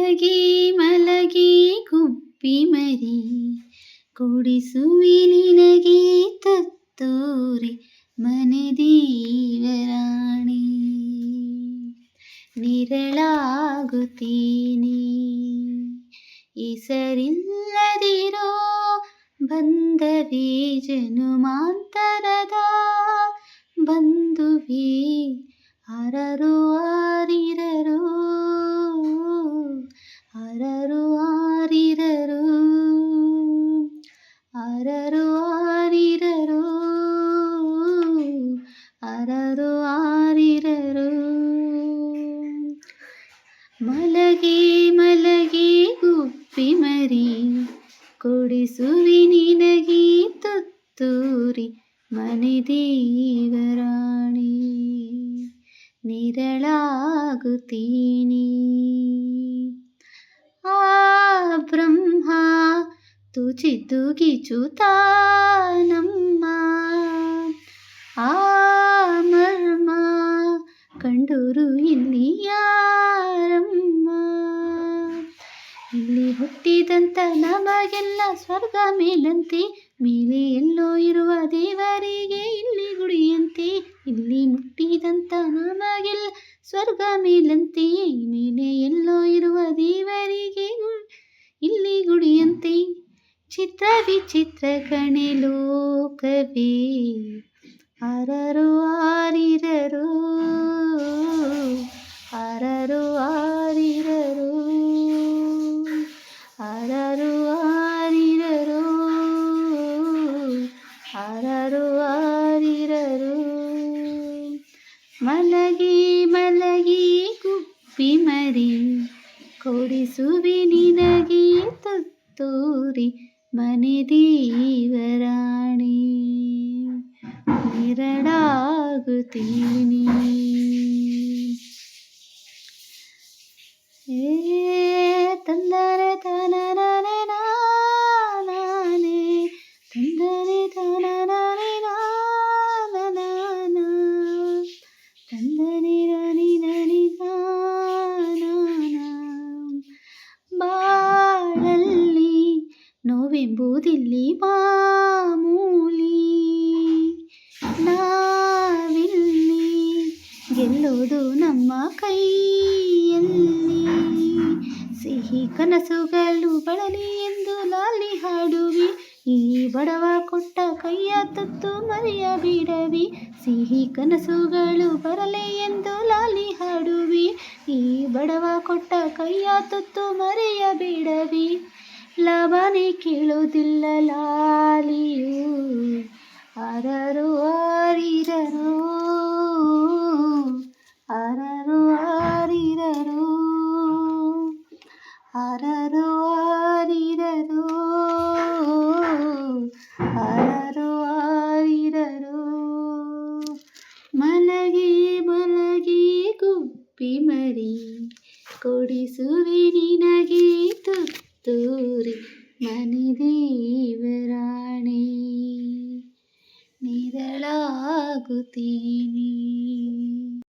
ಮಲಗಿ ಮಲಗಿ ಗುಬ್ಬಿ ಮರಿ. ಕೊಡಿಸುವಿ ನಿನಗೆ ತತ್ತೋರಿ ಮನೆ ದೇವರಾಣಿ. ನಿರಳಾಗುತ್ತೀನಿ ಹೆಸರಿಲ್ಲದಿರೋ ಬಂದವೇ ಜನುಮಾಂತರದ ಬಂಧುವೇ ಹರರು ಹರರು ಆರಿರರು ಅರರು ಆರಿರರು. ಮಲಗಿ ಮಲಗಿ ಗುಪ್ಪಿ ಮರಿ ಕೊಡಿಸುವಿ ನಿನಗಿ ತುತ್ತೂರಿ ಮನೆ ದೇವರಾಣಿ ನಿರಳಾಗುತ್ತೀನಿ. ತುಚಿದ್ದು ನಮ್ಮ ಆ ಮರ್ಮ ಕಂಡೂರು ಇಲ್ಲಿ ಯಾರಮ್ಮ ಇಲ್ಲಿ ಹುಟ್ಟಿದಂತ ನಮಗೆಲ್ಲ ಸ್ವರ್ಗ ಮೇಲಂತೆ, ಮೇಲೆ ಎಲ್ಲೋ ಇರುವ ದೇವರಿಗೆ ಇಲ್ಲಿ ಗುಡಿಯಂತೆ, ಇಲ್ಲಿ ಮುಟ್ಟಿದಂತ ನಮಗೆಲ್ಲ ಸ್ವರ್ಗ ಮೇಲಂತೆ, ಮೇಲೆ ಎಲ್ಲೋ ಇರುವ ದೇವರಿಗೆ ಗು- ಇಲ್ಲಿ ಗುಡಿಯಂತೆ ಚಿತ್ರ ವಿಚಿತ್ರ ಕಣೆ ಲೋಕವೇ. ಅರರು ಆರಿರರು ಅರರು ಆರಿರರು ಅರರು ಆರಿರರು ಅರರು ಆರಿರರು. ಮಲಗಿ ಮಲಗಿ ಗುಬ್ಬಿ ಮರಿ, ಕೊಡಿಸುವೆ ನಿನಗೆ ತುತ್ತೂರಿ. ಮನೆ ದೇವರಾಣಿ ನೋವೆಂಬುದಿಲ್ಲಿ ಮಾಮೂಲಿ ನಾವಿಲ್ಲಿ ಗೆಲ್ಲೋದು ನಮ್ಮ ಕೈಯಲ್ಲಿ. ಸಿಹಿ ಕನಸುಗಳು ಬಳಲಿ ಎಂದು ಲಾಲಿ ಹಾಡುವಿ. ಈ ಬಡವ ಕೊಟ್ಟ ಕೈಯ ತತ್ತು ಮರೆಯ ಬಿಡವಿ. ಸಿಹಿ ಕನಸುಗಳು ಬರಲಿ ಎಂದು ಲಾಲಿ ಹಾಡುವಿ. ಈ ಬಡವ ಕೊಟ್ಟ ಕೈಯ ತುತ್ತು ಮರೆಯ ಬಿಡವಿ. ಲಾಭನೇ ಕೇಳುವುದಿಲ್ಲ ಲಾಲಿಯು. ಅರರು ಆರಿರರು. ಅರರು ಆರಿರರು. ಅರರು ಆರಿರರು. ಅರರು ಆರಿರರು. ಮಲಗಿ ಮಲಗಿ ಮರಿ. ಕೊಡಿಸುವೆ ನಿನಗೆ ತುತ್ತೂರಿ ಮನೆ ದೇವರಾಣಿ ನಿರಳಾಗುತ್ತೀನಿ